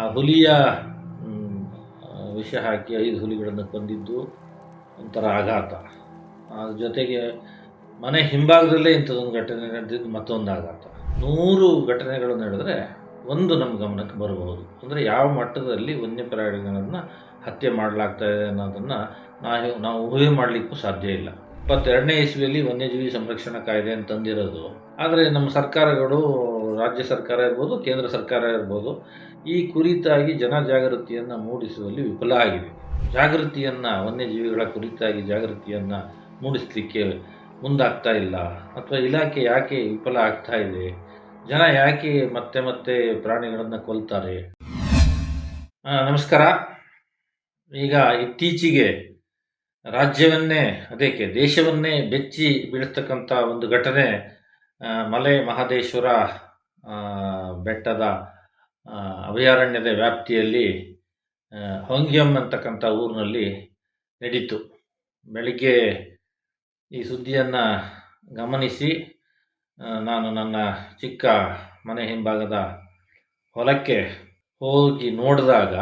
ಆ ಹುಲಿಯ ವಿಷ ಹಾಕಿ ಐದು ಹುಲಿಗಳನ್ನು ಕೊಂದಿದ್ದು ಒಂಥರ ಆಘಾತ. ಅದ್ರ ಜೊತೆಗೆ ಮನೆ ಹಿಂಭಾಗದಲ್ಲೇ ಇಂಥದ್ದೊಂದು ಘಟನೆ ನಡೆದಿದ್ದು ಮತ್ತೊಂದು ಆಘಾತ. ನೂರು ಘಟನೆಗಳು ನಡೆದರೆ ಒಂದು ನಮ್ಮ ಗಮನಕ್ಕೆ ಬರಬಹುದು. ಅಂದರೆ ಯಾವ ಮಟ್ಟದಲ್ಲಿ ವನ್ಯಪ್ರಾಣಿಗಳನ್ನು ಹತ್ಯೆ ಮಾಡಲಾಗ್ತಾ ಇದೆ ಅನ್ನೋದನ್ನು ನಾವು ನಾವು ಊಹೆ ಮಾಡಲಿಕ್ಕೂ ಸಾಧ್ಯ ಇಲ್ಲ. ಇಪ್ಪತ್ತೆರಡನೇ ಇಸ್ವಿಯಲ್ಲಿ ವನ್ಯಜೀವಿ ಸಂರಕ್ಷಣಾ ಕಾಯ್ದೆ ಅಂತಂದಿರೋದು ಆದರೆ ನಮ್ಮ ಸರ್ಕಾರಗಳು ರಾಜ್ಯ ಸರ್ಕಾರ ಇರ್ಬೋದು, ಕೇಂದ್ರ ಸರ್ಕಾರ ಇರ್ಬೋದು, ಈ ಕುರಿತಾಗಿ ಜನ ಜಾಗೃತಿಯನ್ನು ಮೂಡಿಸುವಲ್ಲಿ ವಿಫಲ ಆಗಿದೆ. ಜಾಗೃತಿಯನ್ನು, ವನ್ಯಜೀವಿಗಳ ಕುರಿತಾಗಿ ಜಾಗೃತಿಯನ್ನು ಮೂಡಿಸಲಿಕ್ಕೆ ಮುಂದಾಗ್ತಾ ಇಲ್ಲ. ಅಥವಾ ಇಲಾಖೆ ಯಾಕೆ ವಿಫಲ ಆಗ್ತಾ ಇದೆ? ಜನ ಯಾಕೆ ಮತ್ತೆ ಮತ್ತೆ ಪ್ರಾಣಿಗಳನ್ನು ಕೊಲ್ತಾರೆ? ನಮಸ್ಕಾರ. ಈಗ ಇತ್ತೀಚೆಗೆ ರಾಜ್ಯವನ್ನೇ ಅದಕ್ಕೆ ದೇಶವನ್ನೇ ಬೆಚ್ಚಿ ಬೀಳ್ತಕ್ಕಂಥ ಒಂದು ಘಟನೆ ಮಲೆ ಮಹದೇಶ್ವರ ಬೆಟ್ಟದ ಅಭಯಾರಣ್ಯದ ವ್ಯಾಪ್ತಿಯಲ್ಲಿ ಹೊಂಗ್ಯಂ ಅಂತಕ್ಕಂಥ ಊರಿನಲ್ಲಿ ನಡೀತು. ಬೆಳಿಗ್ಗೆ ಈ ಸುದ್ದಿಯನ್ನು ಗಮನಿಸಿ ನಾನು ನನ್ನ ಚಿಕ್ಕ ಮನೆ ಹಿಂಭಾಗದ ಹೊಲಕ್ಕೆ ಹೋಗಿ ನೋಡಿದಾಗ,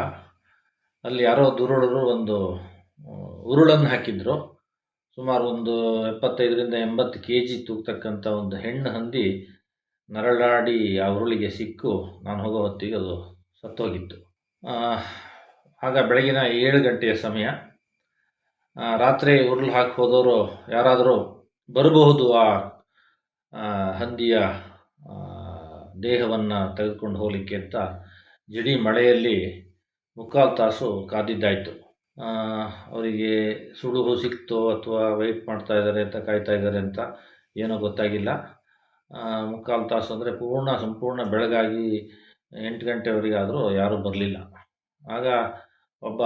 ಅಲ್ಲಿ ಯಾರೋ ದುರುಳರು ಒಂದು ಉರುಳನ್ನು ಹಾಕಿದ್ರು. ಸುಮಾರು ಒಂದು ಎಪ್ಪತ್ತೈದರಿಂದ ಎಂಬತ್ತು ಕೆ ಜಿ ತೂಗ್ತಕ್ಕಂಥ ಒಂದು ಹೆಣ್ಣು ಹಂದಿ ನರಳಾಡಿ ಆ ಉರುಳಿಗೆ ಸಿಕ್ಕು. ನಾನು ಹೋಗೋ ಹೊತ್ತಿಗೆ ಅದು ಸತ್ತೋಗಿತ್ತು. ಆಗ ಬೆಳಗಿನ ಏಳು ಗಂಟೆಯ ಸಮಯ. ರಾತ್ರಿ ಉರುಳು ಹಾಕಿ ಹೋದವರು ಯಾರಾದರೂ ಬರಬಹುದು ಆ ಹಂದಿಯ ದೇಹವನ್ನು ತೆಗೆದುಕೊಂಡು ಹೋಗಲಿಕ್ಕೆ ಅಂತ ಜಡಿ ಮಳೆಯಲ್ಲಿ ಮುಕ್ಕಾಲು ತಾಸು ಕಾದಿದ್ದಾಯಿತು. ಅವರಿಗೆ ಸುಳುಹು ಸಿಕ್ತೋ ಅಥವಾ ವೇಟ್ ಮಾಡ್ತಾ ಇದ್ದಾರೆ ಅಂತ ಕಾಯ್ತಾ ಇದ್ದಾರೆ ಅಂತ ಏನೋ ಗೊತ್ತಾಗಿಲ್ಲ. ಮುಕ್ಕಾಲು ತಾಸು ಅಂದರೆ ಪೂರ್ಣ ಸಂಪೂರ್ಣ ಬೆಳಗಾಗಿ ಎಂಟು ಗಂಟೆವರೆಗೆ ಆದರೂ ಯಾರೂ ಬರಲಿಲ್ಲ. ಆಗ ಒಬ್ಬ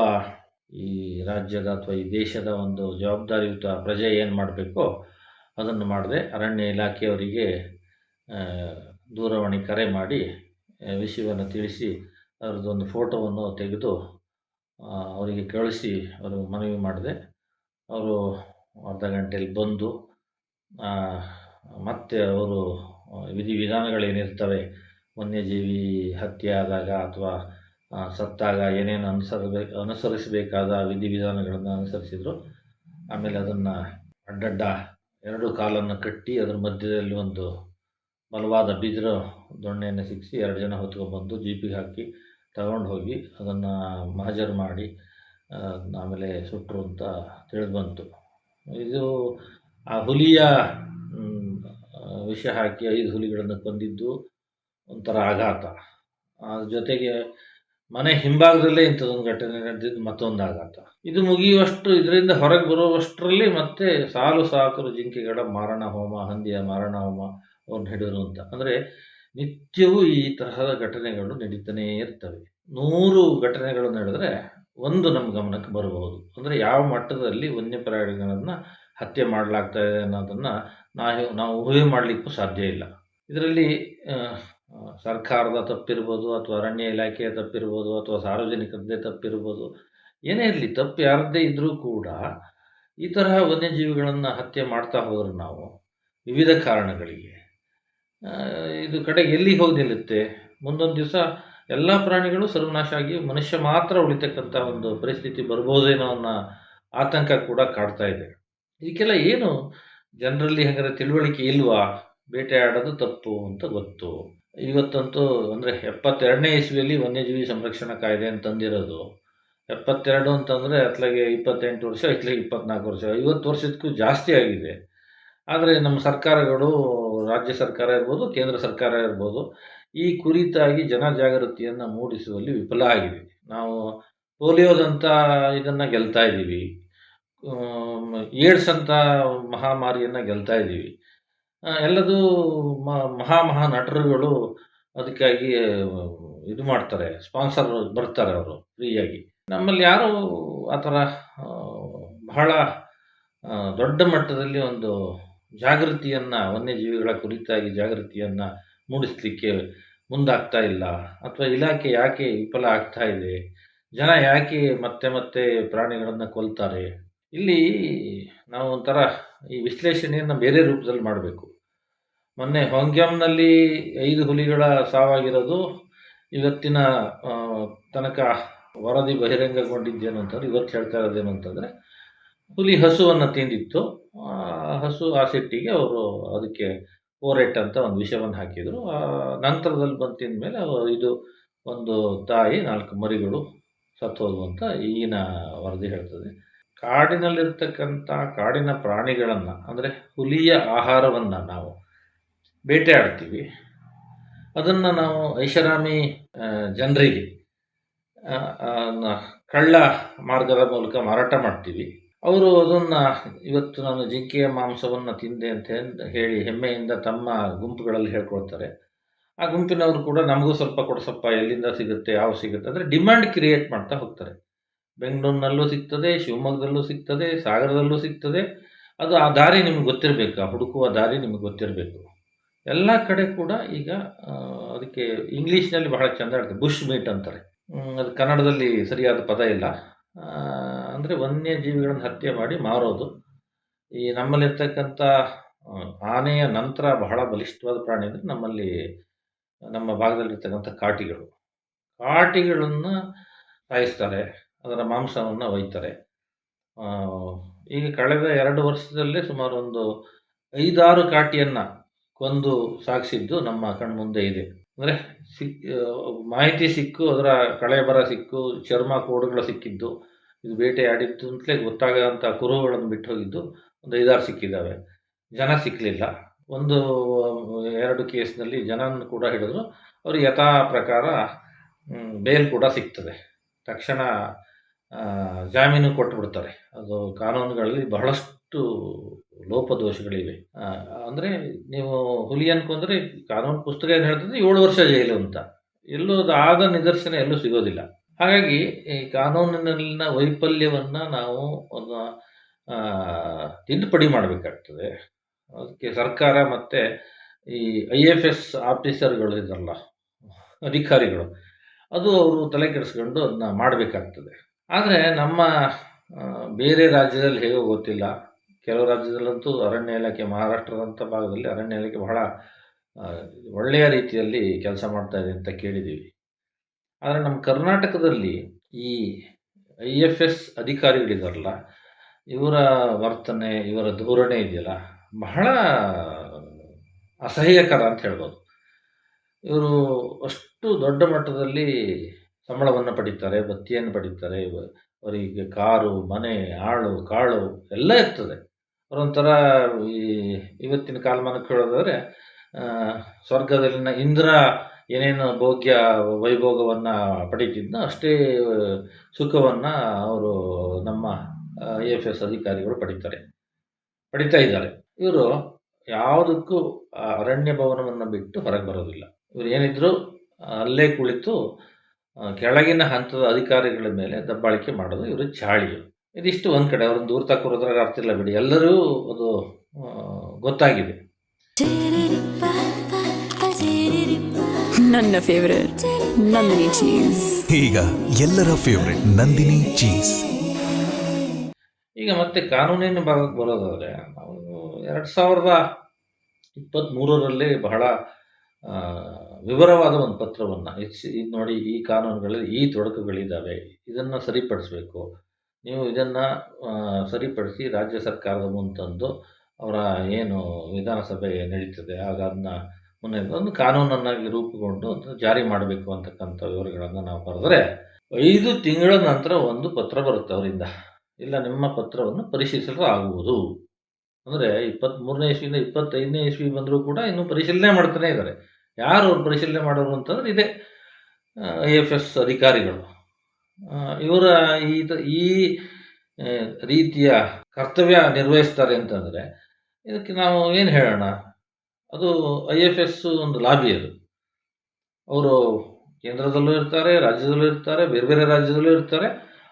ಈ ರಾಜ್ಯದ ಅಥವಾ ಈ ದೇಶದ ಒಂದು ಜವಾಬ್ದಾರಿಯುತ ಪ್ರಜೆ ಏನು ಮಾಡಬೇಕೋ? ಅದನ್ನು ಮಾಡದೆ ಅರಣ್ಯ ಇಲಾಖೆಯವರಿಗೆ ದೂರವಾಣಿ ಕರೆ ಮಾಡಿ ವಿಷಯವನ್ನು ತಿಳಿಸಿ ಅದರದ್ದೊಂದು ಫೋಟೋವನ್ನು ತೆಗೆದು ಅವರಿಗೆ ಕಳಿಸಿ, ಅವರು ಮನವಿ ಮಾಡಿದೆ. ಅವರು ಅರ್ಧ ಗಂಟೆಯಲ್ಲಿ ಬಂದು ಮತ್ತೆ ಅವರು ವಿಧಿವಿಧಾನಗಳೇನಿರ್ತವೆ, ವನ್ಯಜೀವಿ ಹತ್ಯೆ ಆದಾಗ ಅಥವಾ ಸತ್ತಾಗ ಏನೇನು ಅನುಸರಬೇಕು ಅನುಸರಿಸಬೇಕಾದ ವಿಧಿವಿಧಾನಗಳನ್ನು ಅನುಸರಿಸಿದರು. ಆಮೇಲೆ ಅದನ್ನು ಅಡ್ಡಡ್ಡ ಎರಡು ಕಾಲನ್ನು ಕಟ್ಟಿ ಅದರ ಮಧ್ಯದಲ್ಲಿ ಒಂದು ಬಲವಾದ ಬಿದಿರು ದೊಣ್ಣೆಯನ್ನು ಸಿಕ್ಕಿಸಿ ಎರಡು ಜನ ಹೊತ್ಕೊಂಡ್ಬಂದು ಜೀಪಿಗೆ ಹಾಕಿ ತಗೊಂಡು ಹೋಗಿ ಅದನ್ನು ಮಹಜರ್ ಮಾಡಿ ಆಮೇಲೆ ಸುಟ್ಟರು ಅಂತ ತಿಳಿದು ಬಂತು ಇದು ಆ ಹುಲಿಯ ವಿಷ ಹಾಕಿ ಐದು ಹುಲಿಗಳನ್ನು ಕೊಂದಿದ್ದು ಒಂಥರ ಆಘಾತ. ಜೊತೆಗೆ ಮನೆ ಹಿಂಭಾಗದಲ್ಲೇ ಇಂಥದ್ದೊಂದು ಘಟನೆ ನಡೆದಿದ್ದು ಮತ್ತೊಂದು ಆಘಾತ. ಇದು ಮುಗಿಯುವಷ್ಟು ಇದರಿಂದ ಹೊರಗೆ ಬರುವಷ್ಟರಲ್ಲಿ ಮತ್ತೆ ಸಾಲು ಸಾಕರು ಜಿಂಕೆಗಳ ಮಾರಣ ಹೋಮ, ಹಂದಿಯ ಮಾರಣ ಹೋಮ ಅವ್ರನ್ನ ಅಂತ. ಅಂದರೆ ನಿತ್ಯವೂ ಈ ತರಹದ ಘಟನೆಗಳು ನಡೀತಾನೇ ಇರ್ತವೆ. ನೂರು ಘಟನೆಗಳು ನಡೆದರೆ ಒಂದು ನಮ್ಮ ಗಮನಕ್ಕೆ ಬರಬಹುದು. ಅಂದರೆ ಯಾವ ಮಟ್ಟದಲ್ಲಿ ವನ್ಯಪ್ರಾಣಿಗಳನ್ನು ಹತ್ಯೆ ಮಾಡಲಾಗ್ತಾ ಇದೆ ಅನ್ನೋದನ್ನು ನಾವು ನಾವು ಊಹೆ ಮಾಡಲಿಕ್ಕೂ ಸಾಧ್ಯ ಇಲ್ಲ. ಇದರಲ್ಲಿ ಸರ್ಕಾರದ ತಪ್ಪಿರ್ಬೋದು ಅಥವಾ ಅರಣ್ಯ ಇಲಾಖೆಯ ತಪ್ಪಿರ್ಬೋದು ಅಥವಾ ಸಾರ್ವಜನಿಕರದ್ದೇ ತಪ್ಪಿರ್ಬೋದು, ಏನೇ ಇರಲಿ ತಪ್ಪು ಯಾರದ್ದೇ ಇದ್ದರೂ ಕೂಡ ಈ ತರಹ ವನ್ಯಜೀವಿಗಳನ್ನು ಹತ್ಯೆ ಮಾಡ್ತಾ ಹೋದ್ರೆ ನಾವು, ವಿವಿಧ ಕಾರಣಗಳಿಗೆ. ಇದು ಕಡೆ ಎಲ್ಲಿ ಹೋಗಿ ನಿಲ್ಲುತ್ತೆ? ಮುಂದೊಂದು ದಿವಸ ಎಲ್ಲ ಪ್ರಾಣಿಗಳು ಸರ್ವನಾಶ ಆಗಿ ಮನುಷ್ಯ ಮಾತ್ರ ಉಳಿತಕ್ಕಂಥ ಒಂದು ಪರಿಸ್ಥಿತಿ ಬರ್ಬೋದೇನೋ ಅನ್ನೋ ಆತಂಕ ಕೂಡ ಕಾಡ್ತಾ ಇದೆ. ಇದಕ್ಕೆಲ್ಲ ಏನು ಜನರಲ್ಲಿ ಹಂಗಾರೆ ತಿಳುವಳಿಕೆ ಇಲ್ವಾ? ಬೇಟೆಯಾಡೋದು ತಪ್ಪು ಅಂತ ಗೊತ್ತು. ಇವತ್ತಂತೂ ಅಂದರೆ ಎಪ್ಪತ್ತೆರಡನೇ ಇಸ್ವಿಯಲ್ಲಿ ವನ್ಯಜೀವಿ ಸಂರಕ್ಷಣಾ ಕಾಯ್ದೆ ಅಂತ ತಂದಿರೋದು. ಎಪ್ಪತ್ತೆರಡು ಅಂತಂದರೆ ಅತ್ಲಾಗೆ ಇಪ್ಪತ್ತೆಂಟು ವರ್ಷ ಇತ್ಲಾಗೆ ಇಪ್ಪತ್ನಾಲ್ಕು ವರ್ಷ, ಐವತ್ತು ವರ್ಷಕ್ಕೂ ಜಾಸ್ತಿ ಆಗಿದೆ. ಆದರೆ ನಮ್ಮ ಸರ್ಕಾರಗಳು, ರಾಜ್ಯ ಸರ್ಕಾರ ಇರ್ಬೋದು, ಕೇಂದ್ರ ಸರ್ಕಾರ ಇರ್ಬೋದು, ಈ ಕುರಿತಾಗಿ ಜನಜಾಗೃತಿಯನ್ನು ಮೂಡಿಸುವಲ್ಲಿ ವಿಫಲ ಆಗಿದೆ. ನಾವು ಪೋಲಿಯೋದಂಥ ಇದನ್ನು ಗೆಲ್ತಾ ಇದ್ದೀವಿ. ಏಡ್ಸ್ ಅಂತ ಮಹಾಮಾರಿಯನ್ನು ಗೆಲ್ತಾ ಇದ್ದೀವಿ. ಎಲ್ಲದೂ ಮಹಾ ಮಹಾ ನಟರುಗಳು ಅದಕ್ಕಾಗಿ ಇದು ಮಾಡ್ತಾರೆ, ಸ್ಪಾನ್ಸರ್ ಬರ್ತಾರೆ ಅವರು ಫ್ರೀಯಾಗಿ. ನಮ್ಮಲ್ಲಿ ಯಾರು ಆ ಥರ ಬಹಳ ದೊಡ್ಡ ಮಟ್ಟದಲ್ಲಿ ಒಂದು ಜಾಗೃತಿಯನ್ನು, ವನ್ಯಜೀವಿಗಳ ಕುರಿತಾಗಿ ಜಾಗೃತಿಯನ್ನು ಮೂಡಿಸಲಿಕ್ಕೆ ಮುಂದಾಗ್ತಾ ಇಲ್ಲ. ಅಥವಾ ಇಲಾಖೆ ಯಾಕೆ ವಿಫಲ ಆಗ್ತಾ ಇದೆ? ಜನ ಯಾಕೆ ಮತ್ತೆ ಮತ್ತೆ ಪ್ರಾಣಿಗಳನ್ನು ಕೊಲ್ತಾರೆ? ಇಲ್ಲಿ ನಾವು ಒಂಥರ ಈ ವಿಶ್ಲೇಷಣೆಯನ್ನು ಬೇರೆ ರೂಪದಲ್ಲಿ ಮಾಡಬೇಕು. ಮೊನ್ನೆ ಹೊಂಗ್ಯಾಮ್ನಲ್ಲಿ ಐದು ಹುಲಿಗಳ ಸಾವಾಗಿರೋದು, ಇವತ್ತಿನ ತನಕ ವರದಿ ಬಹಿರಂಗಗೊಂಡಿದ್ದೇನು ಅಂತಂದ್ರೆ, ಇವತ್ತು ಹೇಳ್ತಾ ಇರೋದೇನು ಅಂತಂದರೆ, ಹುಲಿ ಹಸುವನ್ನು ತಿಂದಿತ್ತು. ಹಸು ಆ ಸಿಟ್ಟಿಗೆ ಅವರು ಅದಕ್ಕೆ ಓರೆಟ್ ಅಂತ ಒಂದು ವಿಷವನ್ನು ಹಾಕಿದರು. ನಂತರದಲ್ಲಿ ಬಂದು ತಿಂದಮೇಲೆ ಇದು ಒಂದು ತಾಯಿ, ನಾಲ್ಕು ಮರಿಗಳು ಸತ್ತೋದು ಅಂತ ಈಗಿನ ವರದಿ ಹೇಳ್ತದೆ. ಕಾಡಿನಲ್ಲಿರ್ತಕ್ಕಂಥ ಕಾಡಿನ ಪ್ರಾಣಿಗಳನ್ನು, ಅಂದರೆ ಹುಲಿಯ ಆಹಾರವನ್ನು ನಾವು ಬೇಟೆಯಾಡ್ತೀವಿ. ಅದನ್ನು ನಾವು ಐಷಾರಾಮಿ ಜನರಿಗೆ ಕಳ್ಳ ಮಾರ್ಗದ ಮೂಲಕ ಮಾರಾಟ ಮಾಡ್ತೀವಿ. ಅವರು ಅದನ್ನು ಇವತ್ತು ನಾನು ಜಿಂಕೆಯ ಮಾಂಸವನ್ನು ತಿಂದೆ ಅಂತ ಹೇಳಿ- ಹೆಮ್ಮೆಯಿಂದ ತಮ್ಮ ಗುಂಪುಗಳಲ್ಲಿ ಹೇಳ್ಕೊಳ್ತಾರೆ. ಆ ಗುಂಪಿನವರು ಕೂಡ ನಮಗೂ ಸ್ವಲ್ಪ ಕೊಡ್ಸಪ್ಪ, ಎಲ್ಲಿಂದ ಸಿಗುತ್ತೆ ಯಾವ ಸಿಗುತ್ತೆ, ಅಂದರೆ ಡಿಮ್ಯಾಂಡ್ ಕ್ರಿಯೇಟ್ ಮಾಡ್ತಾ ಹೋಗ್ತಾರೆ. ಬೆಂಗಳೂರಿನಲ್ಲೂ ಸಿಗ್ತದೆ, ಶಿವಮೊಗ್ಗದಲ್ಲೂ ಸಿಗ್ತದೆ, ಸಾಗರದಲ್ಲೂ ಸಿಗ್ತದೆ. ಅದು ಆ ದಾರಿ ನಿಮ್ಗೆ ಗೊತ್ತಿರಬೇಕು, ಆ ಹುಡುಕುವ ದಾರಿ ನಿಮ್ಗೆ ಗೊತ್ತಿರಬೇಕು. ಎಲ್ಲ ಕಡೆ ಕೂಡ ಈಗ ಅದಕ್ಕೆ ಇಂಗ್ಲೀಷ್ನಲ್ಲಿ ಬಹಳ ಚೆಂದ ಹೇಳ್ತಾರೆ, ಬುಷ್ ಮೀಟ್ ಅಂತಾರೆ. ಅದು ಕನ್ನಡದಲ್ಲಿ ಸರಿಯಾದ ಪದ ಇಲ್ಲ. ಅಂದರೆ ವನ್ಯಜೀವಿಗಳನ್ನು ಹತ್ಯೆ ಮಾಡಿ ಮಾರೋದು. ಈ ನಮ್ಮಲ್ಲಿರ್ತಕ್ಕಂಥ ಆನೆಯ ನಂತರ ಬಹಳ ಬಲಿಷ್ಠವಾದ ಪ್ರಾಣಿ ಅಂದರೆ ನಮ್ಮಲ್ಲಿ, ನಮ್ಮ ಭಾಗದಲ್ಲಿರ್ತಕ್ಕಂಥ ಕಾಟಿಗಳು. ಕಾಟಿಗಳನ್ನು ಸಾಯಿಸ್ತಾರೆ. ಅದರ ಮಾಂಸವನ್ನು ಒಯ್ತಾರೆ. ಈಗ ಕಳೆದ ಎರಡು ವರ್ಷದಲ್ಲೇ ಸುಮಾರು ಒಂದು ಐದಾರು ಕಾಟಿಯನ್ನು ಕೊಂದು ಸಾಗಿಸಿದ್ದು ನಮ್ಮ ಕಣ್ಮುಂದೆ ಇದೆ. ಅಂದರೆ ಸಿಕ್ ಮಾಹಿತಿ ಸಿಕ್ಕು, ಅದರ ಕಳೆಬರ ಸಿಕ್ಕು, ಚರ್ಮ ಕೋಡುಗಳು ಸಿಕ್ಕಿದ್ದು, ಇದು ಬೇಟೆಯಾಡಿದ್ದು ಅಂತಲೇ ಗೊತ್ತಾಗದಂಥ ಕುರುಹುಗಳನ್ನು ಬಿಟ್ಟು ಹೋಗಿದ್ದು ಒಂದು ಐದಾರು ಸಿಕ್ಕಿದ್ದಾವೆ. ಜನ ಸಿಕ್ಕಲಿಲ್ಲ ಒಂದು, ಎರಡು ಕೇಸ್ನಲ್ಲಿ ಜನನ ಕೂಡ ಹಿಡಿದ್ರು ಅವರು ಯಥಾ ಪ್ರಕಾರ ಬೇಲ್ ಕೂಡ ಸಿಗ್ತದೆ. ತಕ್ಷಣ ಜಾಮೀನು ಕೊಟ್ಟುಬಿಡ್ತಾರೆ ಅದು ಕಾನೂನುಗಳಲ್ಲಿ ಬಹಳಷ್ಟು ಲೋಪದೋಷಗಳಿವೆ. ಅಂದರೆ ನೀವು ಹುಲಿ ಅನ್ಕೊಂಡ್ರೆ ಕಾನೂನು ಪುಸ್ತಕ ಏನು ಹೇಳ್ತದೆ? ಏಳು ವರ್ಷ ಜೈಲು ಅಂತ. ಎಲ್ಲೂ ಆದ ನಿದರ್ಶನ ಎಲ್ಲೂ ಸಿಗೋದಿಲ್ಲ. ಹಾಗಾಗಿ ಈ ಕಾನೂನಿನಲ್ಲಿನ ವೈಫಲ್ಯವನ್ನು ನಾವು ಆ, ತಿದ್ದುಪಡಿ ಮಾಡಬೇಕಾಗ್ತದೆ. ಅದಕ್ಕೆ ಸರ್ಕಾರ ಮತ್ತು ಈ ಐ ಎಫ್ ಎಸ್ ಆಫೀಸರ್ಗಳು ಇದ್ದಾರಲ್ಲ ಅಧಿಕಾರಿಗಳು ಅದು ಅವರು ತಲೆ ಕೆಡಿಸ್ಕೊಂಡು ಅದನ್ನ ಮಾಡಬೇಕಾಗ್ತದೆ. ಆದರೆ ನಮ್ಮ ಬೇರೆ ರಾಜ್ಯದಲ್ಲಿ ಹೇಗೋ ಗೊತ್ತಿಲ್ಲ. ಕೆಲವು ರಾಜ್ಯದಲ್ಲಂತೂ ಅರಣ್ಯ ಇಲಾಖೆ ಮಹಾರಾಷ್ಟ್ರದಂಥ ಭಾಗದಲ್ಲಿ ಅರಣ್ಯ ಇಲಾಖೆ ಬಹಳ ಒಳ್ಳೆಯ ರೀತಿಯಲ್ಲಿ ಕೆಲಸ ಮಾಡ್ತಾ ಇದೆ ಅಂತ ಕೇಳಿದ್ದೀವಿ. ಆದರೆ ನಮ್ಮ ಕರ್ನಾಟಕದಲ್ಲಿ ಈ ಐ ಎಫ್ ಎಸ್ ಅಧಿಕಾರಿಗಳಿದಾರಲ್ಲ, ಇವರ ವರ್ತನೆ, ಇವರ ಧೋರಣೆ ಇದೆಯಲ್ಲ, ಬಹಳ ಅಸಹ್ಯಕರ ಅಂತ ಹೇಳ್ಬೋದು. ಇವರು ಅಷ್ಟು ದೊಡ್ಡ ಮಟ್ಟದಲ್ಲಿ ಸಂಬಳವನ್ನು ಪಡೀತಾರೆ, ಬತ್ತಿಯನ್ನು ಪಡೀತಾರೆ ಅವರಿಗೆ ಕಾರು, ಮನೆ, ಆಳು, ಕಾಳು ಎಲ್ಲ ಇರ್ತದೆ. ಅವರೊಂಥರ ಈ ಇವತ್ತಿನ ಕಾಲಮಾನಕ್ಕೆ ಹೇಳೋದಾದರೆ ಸ್ವರ್ಗದಲ್ಲಿನ ಇಂದ್ರ ಏನೇನು ಭೋಗ್ಯ ವೈಭೋಗವನ್ನು ಪಡೀತಿದ್ನೋ, ಅಷ್ಟೇ, ಸುಖವನ್ನು ಅವರು ನಮ್ಮ ಐ ಎಫ್ ಎಸ್ ಅಧಿಕಾರಿಗಳು ಪಡೀತಾರೆ. ಪಡಿತಾ ಇದ್ದಾರೆ. ಇವರು ಯಾವುದಕ್ಕೂ ಅರಣ್ಯ ಭವನವನ್ನು ಬಿಟ್ಟು ಹೊರಗೆ ಬರೋದಿಲ್ಲ. ಇವರು ಏನಿದ್ರು ಅಲ್ಲೇ ಕುಳಿತು ಕೆಳಗಿನ ಹಂತದ ಅಧಿಕಾರಿಗಳ ಮೇಲೆ ದಬ್ಬಾಳಿಕೆ ಮಾಡೋದು ಇವರು ಚಾಳಿಯು. ಇದಿಷ್ಟು ಒಂದು ಕಡೆ ಅವ್ರನ್ನ ದೂರ ತಕ್ಕೋದ್ರಾಗ ಅರ್ಥ ಇಲ್ಲ ಬಿಡಿ. ಎಲ್ಲರೂ ಅದು ಗೊತ್ತಾಗಿದೆ. ನನ್ನ ಫೇವರೇಟ್ ನಂದಿನಿ ಚೀಸ್ ಈಗ ಎಲ್ಲರ ಫೇವರೇಟ್ ನಂದಿನಿ ಚೀಸ್ ಈಗ ಮತ್ತೆ ಕಾನೂನಿನ ಭಾಗಕ್ಕೆ ಬರೋದಾದರೆ ನಾವು ಎರಡು ಸಾವಿರದ ಇಪ್ಪತ್ತ್ಮೂರರಲ್ಲಿ ಬಹಳ ವಿವರವಾದ ಒಂದು ಪತ್ರವನ್ನು ಹೆಚ್ಚು ಇದು ನೋಡಿ ಈ ಕಾನೂನುಗಳಲ್ಲಿ ಈ ತೊಡಕುಗಳಿದ್ದಾವೆ ಇದನ್ನು ಸರಿಪಡಿಸಬೇಕು. ನೀವು ಇದನ್ನು ಸರಿಪಡಿಸಿ ರಾಜ್ಯ ಸರ್ಕಾರದ ಮುಂತಂದು ತಂದು ಅವರ ಏನು ವಿಧಾನಸಭೆ ನಡೀತದೆ ಆಗ ಅದನ್ನು ಮುನ್ನೆ ಒಂದು ಕಾನೂನನ್ನಾಗಿ ರೂಪುಗೊಂಡು ಜಾರಿ ಮಾಡಬೇಕು ಅಂತಕ್ಕಂಥ ವಿವರಗಳನ್ನು ನಾವು ಬರೆದ್ರೆ, ಐದು ತಿಂಗಳ ನಂತರ ಒಂದು ಪತ್ರ ಬರುತ್ತೆ ಅವರಿಂದ. ಇಲ್ಲ, ನಿಮ್ಮ ಪತ್ರವನ್ನು ಪರಿಶೀಲಿಸಲು ಆಗುವುದು. ಅಂದರೆ ಇಪ್ಪತ್ತ್ಮೂರನೇ ಇಸ್ವಿಯಿಂದ ಇಪ್ಪತ್ತೈದನೇ ಇಸ್ವಿ ಬಂದರೂ ಕೂಡ ಇನ್ನೂ ಪರಿಶೀಲನೆ ಮಾಡ್ತಾನೆ ಇದ್ದಾರೆ. ಯಾರು ಅವ್ರು ಪರಿಶೀಲನೆ ಮಾಡೋರು ಅಂತಂದ್ರೆ ಇದೇ ಐ ಎಫ್ ಎಸ್ ಅಧಿಕಾರಿಗಳು. ಇವರ ಈ ಈ ರೀತಿಯ ಕರ್ತವ್ಯ ನಿರ್ವಹಿಸ್ತಾರೆ ಅಂತಂದರೆ ಇದಕ್ಕೆ ನಾವು ಏನು ಹೇಳೋಣ? ಅದು ಐ ಎಫ್ ಎಸ್ ಒಂದು ಲಾಬಿ ಅದು. ಅವರು ಕೇಂದ್ರದಲ್ಲೂ ಇರ್ತಾರೆ, ರಾಜ್ಯದಲ್ಲೂ ಇರ್ತಾರೆ, ಬೇರೆ ಬೇರೆ ರಾಜ್ಯದಲ್ಲೂ ಇರ್ತಾರೆ.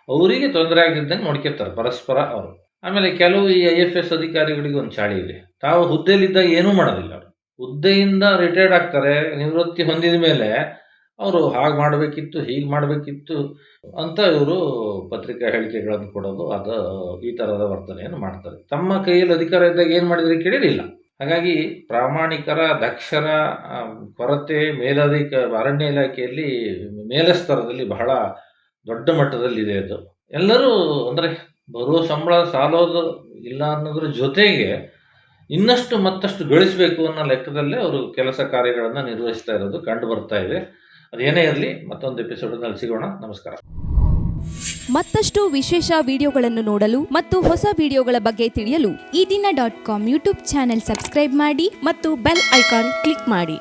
ಅವರಿಗೆ ತೊಂದರೆ ಆಗಿದ್ದಂಗೆ ನೋಡ್ಕೊತಾರೆ ಪರಸ್ಪರ ಅವರು. ಆಮೇಲೆ ಕೆಲವು ಈ ಐ ಎಫ್ ಎಸ್ ಅಧಿಕಾರಿಗಳಿಗೆ ಒಂದು ಚಾಳಿ ಇದೆ. ತಾವು ಹುದ್ದೆಯಲ್ಲಿದ್ದಾಗ ಏನೂ ಮಾಡೋದಿಲ್ಲ. ಹುದ್ದೆಯಿಂದ ರಿಟೈರ್ಡ್ ಆಗ್ತಾರೆ, ನಿವೃತ್ತಿ ಹೊಂದಿದ ಮೇಲೆ ಅವರು ಹಾಗೆ ಮಾಡಬೇಕಿತ್ತು, ಹೀಗೆ ಮಾಡಬೇಕಿತ್ತು ಅಂತ ಇವರು ಪತ್ರಿಕಾ ಹೇಳಿಕೆಗಳನ್ನು ಕೊಡೋದು, ಅದು ಈ ಥರದ ವರ್ತನೆಯನ್ನು ಮಾಡ್ತಾರೆ. ತಮ್ಮ ಕೈಯಲ್ಲಿ ಅಧಿಕಾರ ಇದ್ದಾಗ ಏನು ಮಾಡಿದರೆ ಕೇಳಿರಲಿಲ್ಲ ಹಾಗಾಗಿ ಪ್ರಾಮಾಣಿಕರ, ದಕ್ಷರ ಕೊರತೆ, ಮೇಲಧಿಕ, ಅರಣ್ಯ ಇಲಾಖೆಯಲ್ಲಿ ಮೇಲಸ್ತರದಲ್ಲಿ ಬಹಳ ದೊಡ್ಡ ಮಟ್ಟದಲ್ಲಿದೆ ಅದು. ಎಲ್ಲರೂ ಅಂದರೆ ಬರುವ ಸಂಬಳ ಸಾಲೋದು ಇಲ್ಲ ಅನ್ನೋದ್ರ ಜೊತೆಗೆ ಇನ್ನಷ್ಟು ಮತ್ತಷ್ಟು ಗಳಿಸಬೇಕು ಅನ್ನೋ ಲೆಕ್ಕದಲ್ಲೇ ಅವರು ಕೆಲಸ ಕಾರ್ಯಗಳನ್ನು ನಿರ್ವಹಿಸ್ತಾ ಇರೋದು ಕಂಡು ಬರ್ತಾ ಇದೆ. ಅದೇನೇ ಇರಲಿ, ಮತ್ತೊಂದು ಎಪಿಸೋಡ್ನಲ್ಲಿ ಸಿಗೋಣ. ನಮಸ್ಕಾರ. ಮತ್ತಷ್ಟು ವಿಶೇಷ ವಿಡಿಯೋಗಳನ್ನು ನೋಡಲು ಮತ್ತು ಹೊಸ ವಿಡಿಯೋಗಳ ಬಗ್ಗೆ ತಿಳಿಯಲು Ee Dina dot com YouTube channel subscribe ಮಾಡಿ ಮತ್ತು ಬೆಲ್ ಐಕಾನ್ ಕ್ಲಿಕ್ ಮಾಡಿ.